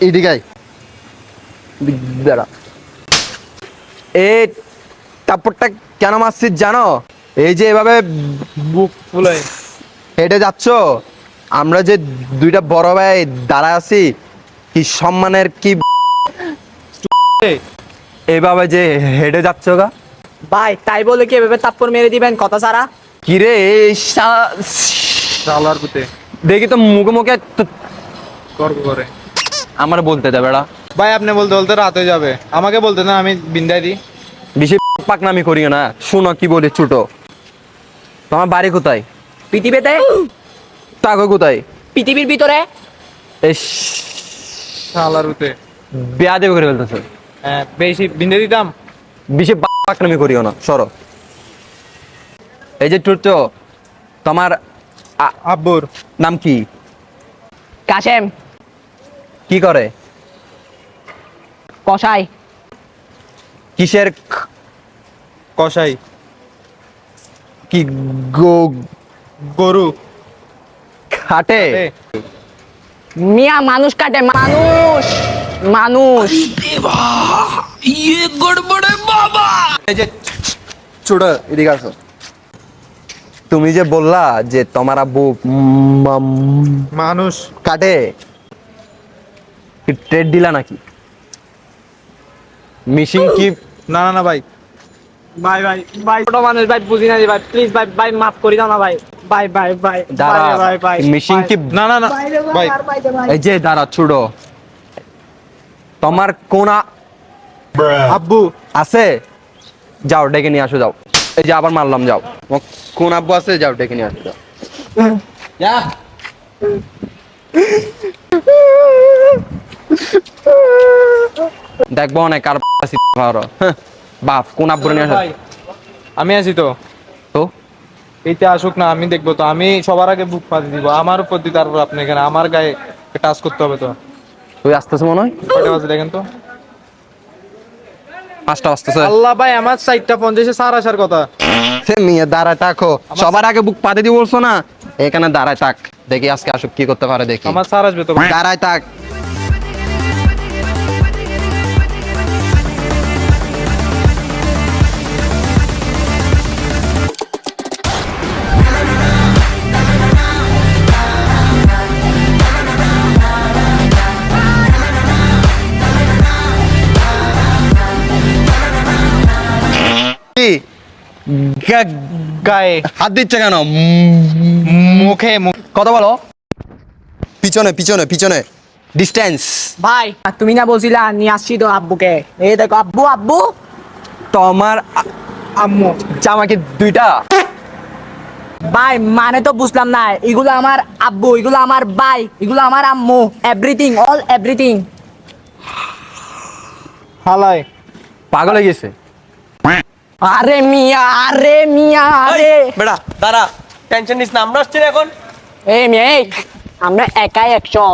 এইদিকে আয়। টাপড়টা কেন মারছিস জানো? এই যে এভাবে বুক ফুলে। হেঁটে যাচ্ছ আমরা যে দুইটা বড় ভাই দাঁড়া আছি কি সম্মানের কি এভাবে যে হেঁটে যাচ্ছ গা? ভাই তাই বলে কি এভাবে তাপ্পর মেরে দিবেন? কথা সারা কি রে এই শা- শালার পুতে। দেখি তো মুখে মুখে তর্ক করে। আমার বলতে দে বেড়া। ভাই আপনি বলতে বলতে রাত হয়ে যাবে। আমাকে বলতে না আমি বিন্দাই দিই। বেশি পাকনামি করিও না। শোনো কি বলি ছোট। তোমার বাড়ি কোথায়? পৃথিবীতে? তাকে কোথায়? পৃথিবীর ভিতরে? শালার বেয়া দেবে করে ফেলতেছে? হ্যাঁ বেশি বিন্দে দিতাম। বেশি পাকনামি করিও না সরো। এই যে টুট তোমার আব্বুর। নাম কি? কাশেম। কি করে? কষাই কিসের কষাই কি গো গরু? খাটে। মিয়া মানুষ কাটে মানুষ মানুষ। এই যে ছোট এদিকে আসো। তুমি যে বললা যে তোমার আব্বু মানুষ। কাটে কি ট্রেড দিলা নাকি? মিশিং কি না না না ভাই। ভাই ভাই ভাই ছোট মানুষ ভাই বুঝি না ভাই। প্লিজ ভাই ভাই মাফ করে দাও না ভাই। ভাই ভাই ভাই দাঁড়া ভাই ভাই মিশিং কি না না না ভাই এই যে দাঁড়া ছোট তোমার কোন আব্বু। আছে? যাও ডেকে নিয়ে আসো যাও। এই যে আবার মারলাম যাও। কোন আব্বু আছে? যাও ডেকে নিয়ে আসো যাও। যা। দেখব অনেক আর হ্যাঁ, বাপ কোন আব্বু নিয়ে আসো? আমি আছি তো। তো? এইতে আসুক না আমি দেখব তো। আমি সবার আগে বুক পাতি দিব। আমার উপর দিয়ে তারপর আপনি এখানে আমার গায়ে টাচ করতে হবে তো। তুই আসতেছে মনে হয়। কয়টা বাজে দেখেন তো? পাঁচটা আসতেছে আল্লাহ ভাই আমার চারটা পঞ্চাশে সার আসার কথা। সে মেয়ে দাঁড়ায় থাকো সবার আগে বুক পাতে দিয়ে বলছো না? এখানে দাঁড়ায় থাক দেখি আজকে আসুক কি করতে পারে দেখি। আমার সার আসবে তো। দাঁড়ায় থাক গায়ে হাত দিচ্ছে কেন? মুখে কথা বলো। পিছনে পিছনে পিছনে। ডিস্টেন্স ভাই তুমি না বলছিলা নিয়ে আসছি তো আব্বুকে। এই দেখো আব্বু আব্বু। তোমার আম্মু জামা কি দুইটা। ভাই মানে তো বুঝলাম না এগুলো আমার আব্বু এগুলো আমার ভাই এগুলো আমার আম্মু এভরিথিং অল এভরিথিং হালাই পাগল হয়ে গেছে। আরে মিয়া আরে মিয়া আরে। বেটা দাঁড়া টেনশন নিস না আমরা আসছি এখন। এই মিয়া এই আমরা একাই একশো।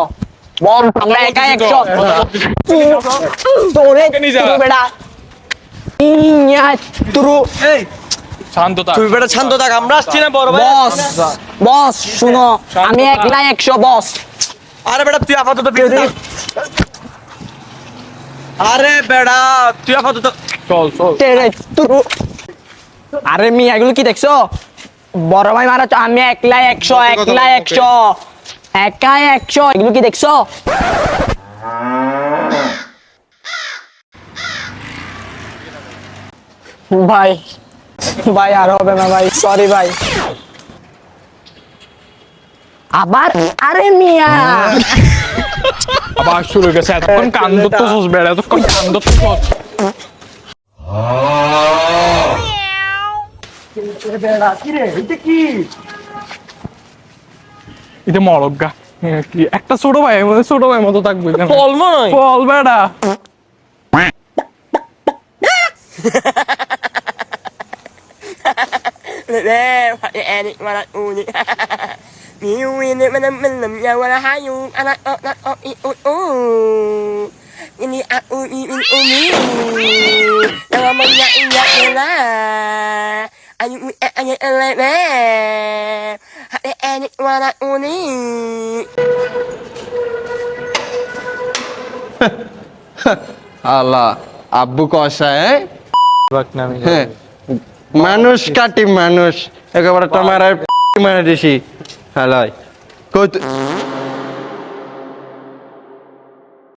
বল আমরা একাই একশো। তোরে তুরু বেটা ইয়া তুরু শান্ততা তুই বেটা শান্ত থাক আমরা আসছি না বড় ভাই। বস বস শুনো আমি একলাই একশো বস। আরে বেটা তুই আপাতত থাক। আরে বেটা তুই আপাতত চল চল। তুরু আরে মিয়া এগুলো কি দেখছ? বড় ভাই মারা তো আমি একলাই একশো একলাই একশো একাই একশো এগুলো কি দেখছ? ভাই ভাই আর হবে না ভাই সরি ভাই। আবার? আরে মিয়া। আবার শুরু হয়ে গেছে। এতক্ষণ কান ধরতে সোস বেড়া এতক্ষণ কান ধরতে সোস এটা মরক গা এ, কি একটা ছোট ভাই মধ্যে ছোট ভাই মতো থাকবে এখানে। ফল মনে হয় ফল বেড়া Lê, phải e đi mà lại u đi. Miu in đi mà nó mình làm nhau mà hai u anh lại ở lại ở i u u. Ini đi a u i in u mi. Kalau mau ya ya ya 하늘 애니 와라오니 আল্লাহ আব্বু কষায় হ্যাঁ? হ্যাঁ। মানুষ কাটি মানুষ। একেবারে তোমার মারা দিছি। হ্যাঁ কই